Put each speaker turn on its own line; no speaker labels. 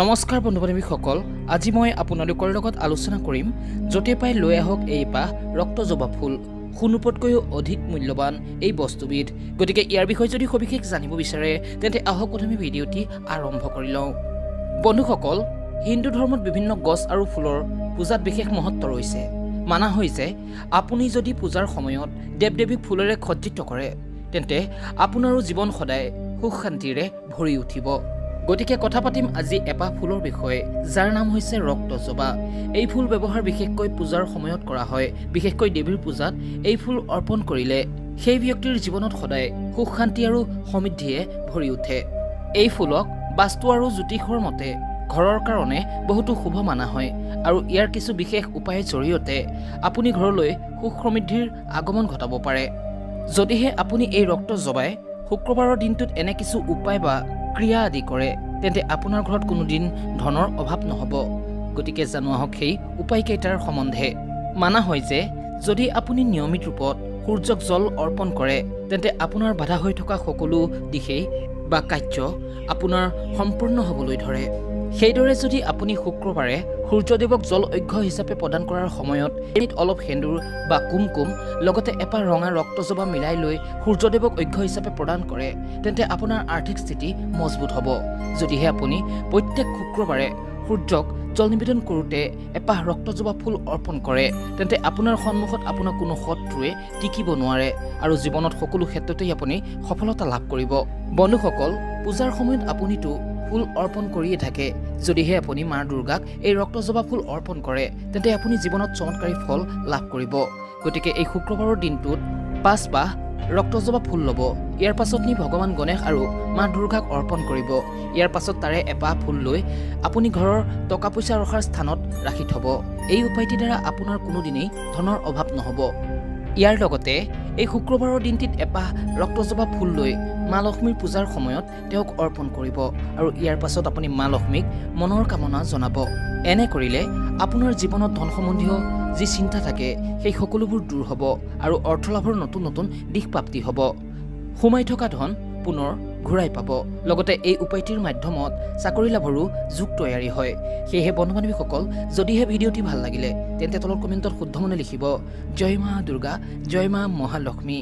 নমস্কাৰ বন্ধু বান্ধৱীসকল আজি মই আপোনালোকৰ লগত আলোচনা কৰিম য'তে পাই লৈ আহক এই পাহ ৰক্ত জবা ফুল। সোণৰূপতকৈও অধিক মূল্যৱান এই বস্তুবিধ। গতিকে ইয়াৰ বিষয়ে যদি সবিশেষ জানিব বিচাৰে তেন্তে আহক প্ৰথমে ভিডিঅ'টি আৰম্ভ কৰি লওঁ। বন্ধুসকল হিন্দু ধৰ্মত বিভিন্ন গছ আৰু ফুলৰ পূজাত বিশেষ মহত্ব ৰৈছে। মানা হৈছে আপুনি যদি পূজাৰ সময়ত দেৱ দেৱীক ফুলেৰে সজ্জিত কৰে তেন্তে আপোনাৰো জীৱন সদায় সুখ শান্তিৰে ভৰি উঠিব। গতিকে কথা পাতিম আজি এপাহ ফুলৰ বিষয়ে যাৰ নাম হৈছে ৰক্তজবা এই ফুল ব্যৱহাৰ বিশেষকৈ পূজাৰ সময়ত কৰা হয়। বিশেষকৈ দেৱীৰ পূজাত এই ফুল অৰ্পণ কৰিলে সেই ব্যক্তিৰ জীৱনত সদায় সুখ শান্তি আৰু সমৃদ্ধিয়ে ভৰি উঠে। এই ফুলক বাস্তু আৰু জ্যোতিষৰ মতে ঘৰৰ কাৰণে বহুতো শুভ মানা হয় আৰু ইয়াৰ কিছু বিশেষ উপায়ৰ জৰিয়তে আপুনি ঘৰলৈ সুখ সমৃদ্ধিৰ আগমন ঘটাব পাৰে। যদিহে আপুনি এই ৰক্ত জবাই শুক্ৰবাৰৰ দিনটোত এনে কিছু উপায় বা ক্ৰিয়া আদি কৰে তেন্তে আপোনাৰ ঘৰত কোনোদিন ধনৰ অভাৱ নহ'ব। গতিকে জানো আহক সেই উপায়কেইটাৰ সম্বন্ধে। মানা হয় যে যদি আপুনি নিয়মিত ৰূপত সূৰ্যক জল অৰ্পণ কৰে তেন্তে আপোনাৰ বাধা হৈ থকা সকলো দিশেই বা কাৰ্য আপোনাৰ সম্পূৰ্ণ হ'বলৈ ধৰে। সেইদৰে যদি আপুনি শুক্ৰবাৰে সূৰ্যদেৱক জল অঘ্য হিচাপে প্ৰদান কৰাৰ সময়ত এনিত অলপ সেন্দুৰ বা কুমকুম লগতে এপাহ ৰঙা ৰক্তজবা মিলাই লৈ সূৰ্যদেৱক অঘ্য হিচাপে প্ৰদান কৰে তেন্তে আপোনাৰ আৰ্থিক স্থিতি মজবুত হ'ব। যদিহে আপুনি প্ৰত্যেক শুক্ৰবাৰে সূৰ্যক জল নিবেদন কৰোঁতে এপাহ ৰক্তজবা ফুল অৰ্পণ কৰে তেন্তে আপোনাৰ সন্মুখত আপোনাৰ কোনো শত্ৰুৱে টিকিব নোৱাৰে আৰু জীৱনত সকলো ক্ষেত্ৰতেই আপুনি সফলতা লাভ কৰিব। বন্ধুসকল পূজাৰ সময়ত আপুনিতো ফুল অৰ্পণ কৰিয়ে থাকে। যদিহে আপুনি মা দুৰ্গাক এই ৰক্তজবা ফুল অৰ্পণ কৰে তেন্তে আপুনি জীৱনত চমৎকাৰী ফল লাভ কৰিব। গতিকে এই শুক্ৰবাৰৰ দিনটোত পাঁচ পাহ ৰক্তজবা ফুল ল'ব। ইয়াৰ পাছত নি ভগৱান গণেশ আৰু মা দুৰ্গাক অৰ্পণ কৰিব। ইয়াৰ পাছত তাৰে এপাহ ফুল লৈ আপুনি ঘৰৰ টকা পইচা ৰখাৰ স্থানত ৰাখি থ'ব। এই উপায়টিৰ দ্বাৰা আপোনাৰ কোনোদিনেই ধনৰ অভাৱ নহ'ব। ইয়াৰ লগতে এই শুক্ৰবাৰৰ দিনটিত এপাহ ৰক্তজবা ফুল লৈ মা লক্ষ্মীৰ পূজাৰ সময়ত তেওঁক অৰ্পণ কৰিব আৰু ইয়াৰ পাছত আপুনি মা লক্ষ্মীক মনৰ কামনা জনাব। এনে কৰিলে আপোনাৰ জীৱনত ধন সম্বন্ধীয় যি চিন্তা থাকে সেই সকলোবোৰ দূৰ হ'ব আৰু অৰ্থলাভৰ নতুন নতুন দিশ প্ৰাপ্তি হ'ব। সোমাই থকা ধন পুনৰ ঘূৰাই পাব। লগতে এই উপায়টিৰ মাধ্যমত চাকৰি লাভৰো যোগ তৈয়াৰী হয়। সেয়েহে বন্ধু বান্ধৱীসকল যদিহে ভিডিঅ'টি ভাল লাগিলে তেন্তে তলৰ কমেণ্টত শুদ্ধ মনে লিখিব জয় মা দুৰ্গা জয় মা মহালক্ষ্মী।